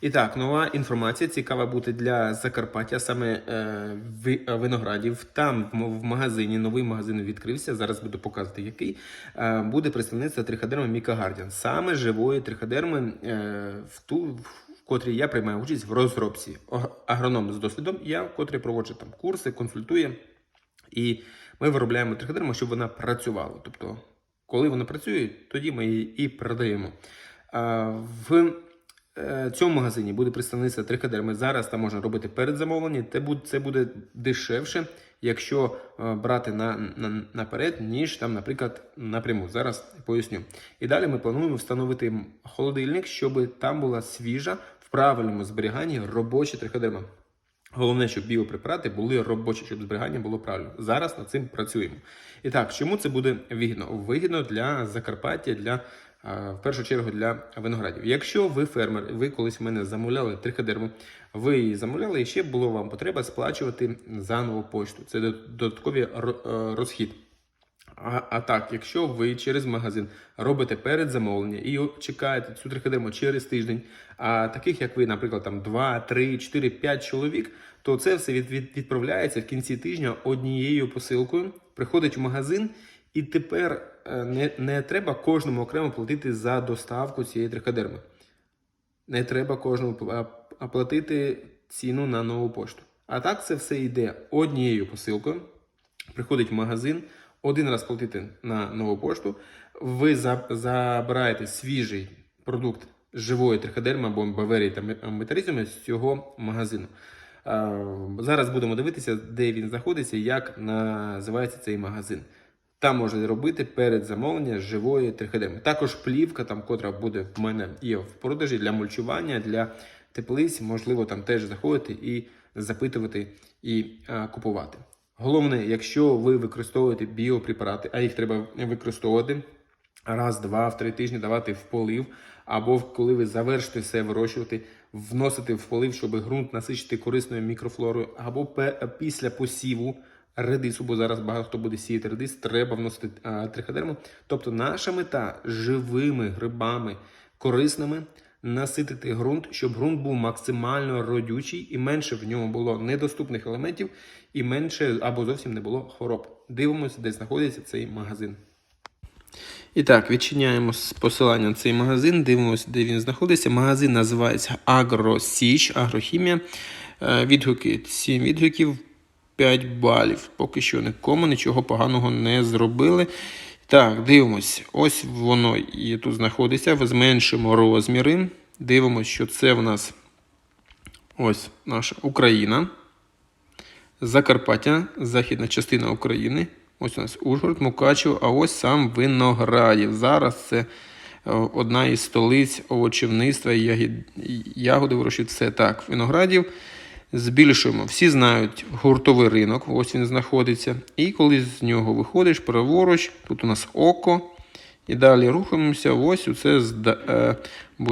І так, нова інформація цікава буде для Закарпаття, саме е, е, виноградів. Там в магазині новий магазин відкрився. Зараз буду показувати, який е, буде представництво триходерми Міка Гардіан, саме живої триходерми, е, в ту в котрій я приймаю участь в розробці. Агроном з досвідом, я в котрій проводжу там курси, консультує. І ми виробляємо триходерму, щоб вона працювала. Тобто, коли вона працює, тоді ми її і продаємо. В цьому магазині буде представництво триходерми. Зараз там можна робити передзамовлення. Це буде, дешевше, якщо е, брати на, на, наперед, ніж там, наприклад, напряму. Зараз поясню. І далі ми плануємо встановити холодильник, щоб там була свіжа в правильному зберіганні робоча триходерма. Головне, щоб біопрепарати були робочі, щоб зберігання було правильно. Зараз над цим працюємо. І так, чому це буде вигідно? Вигідно для Закарпаття, для в першу чергу для виноградів. Якщо ви фермер, ви колись в мене замовляли триходерму, ви її замовляли, і ще було вам потреба сплачувати за нову пошту. Це додатковий е, розхід. А, а так, якщо ви через магазин робите передзамовлення і чекаєте цю триходерму через тиждень, а таких як ви, наприклад, там 2, 3, 4, 5 чоловік, то це все від, від, відправляється в кінці тижня однією посилкою, приходить в магазин, і тепер е, не, не треба кожному окремо платити за доставку цієї триходерми. Не треба кожному платити ціну на нову пошту. А так це все йде однією посилкою приходить в магазин, один раз платите на нову пошту, ви забираєте свіжий продукт живої триходерми або баверії та ме- метаризму з цього магазину. Зараз будемо дивитися, де він знаходиться, як називається цей магазин. Там можна робити передзамовлення живої триходерми. Також плівка, там, котра буде в мене є в продажі для мульчування, для теплиць. Можливо, там теж заходити і запитувати і а, купувати. Головне, якщо ви використовуєте біопрепарати, а їх треба використовувати раз, два, в три тижні давати в полив, або коли ви завершите все вирощувати, вносити в полив, щоб ґрунт насичити корисною мікрофлорою, або після посіву редису, бо зараз багато хто буде сіяти редис, треба вносити а, триходерму. Тобто наша мета живими грибами, корисними, наситити ґрунт, щоб ґрунт був максимально родючий і менше в ньому було недоступних елементів, і менше або зовсім не було хвороб. Дивимося, де знаходиться цей магазин. І так, відчиняємо з посилання на цей магазин, дивимося, де він знаходиться. Магазин називається Агросіч, Агрохімія. Е, Відгуки 7 відгуків, 5 балів. Поки що нікому нічого поганого не зробили. Так, дивимось. Ось воно і тут знаходиться. Зменшимо розміри. Дивимось, що це в нас ось наша Україна. Закарпаття, західна частина України. Ось у нас Ужгород, Мукачево, а ось сам Виноградів. Зараз це е, одна із столиць овочівництва і ягоди вирощують. Це так, Виноградів. Збільшуємо. Всі знають гуртовий ринок, ось він знаходиться. І коли з нього виходиш праворуч, тут у нас око. І далі рухаємося. Ось це е,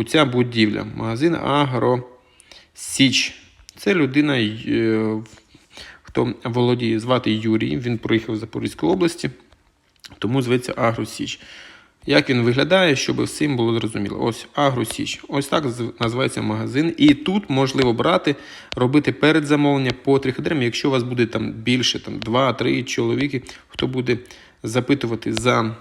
ця будівля. Магазин Агросіч. Це людина, е, хто володіє, звати Юрій. Він приїхав з Запорізької області, тому зветься Агросіч. Як він виглядає, щоб всім було зрозуміло. Ось Агросіч. Ось так називається магазин. І тут можливо брати, робити передзамовлення по триходермі, якщо у вас буде там більше, там 2-3 чоловіки, хто буде запитувати за.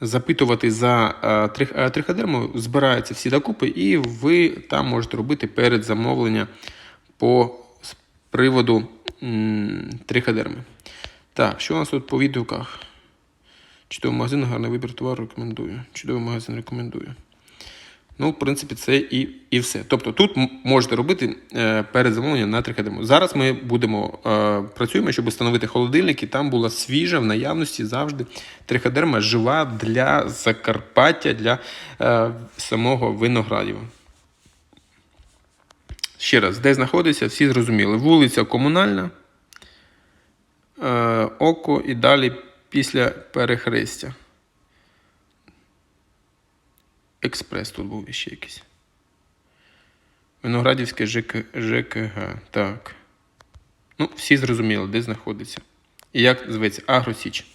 Запитувати за е, е, триходерму, збираються всі докупи, і ви там можете робити передзамовлення по приводу м, триходерми. Так, що у нас тут по відгуках? Чудовий магазин, гарний вибір товару рекомендую. Чудовий магазин рекомендую. Ну, в принципі, це і, і все. Тобто тут можете робити е, передзамовлення на триходерму. Зараз ми будемо е, працюємо, щоб встановити холодильник, і там була свіжа в наявності завжди триходерма жива для Закарпаття, для е, самого виноградів. Ще раз, де знаходиться, всі зрозуміли. Вулиця Комунальна, е, Око і далі після перехрестя. Експрес тут був ще якийсь. Виноградівське ЖК, ЖКГ. Так. Ну, всі зрозуміли, де знаходиться. І як зветься Агросіч.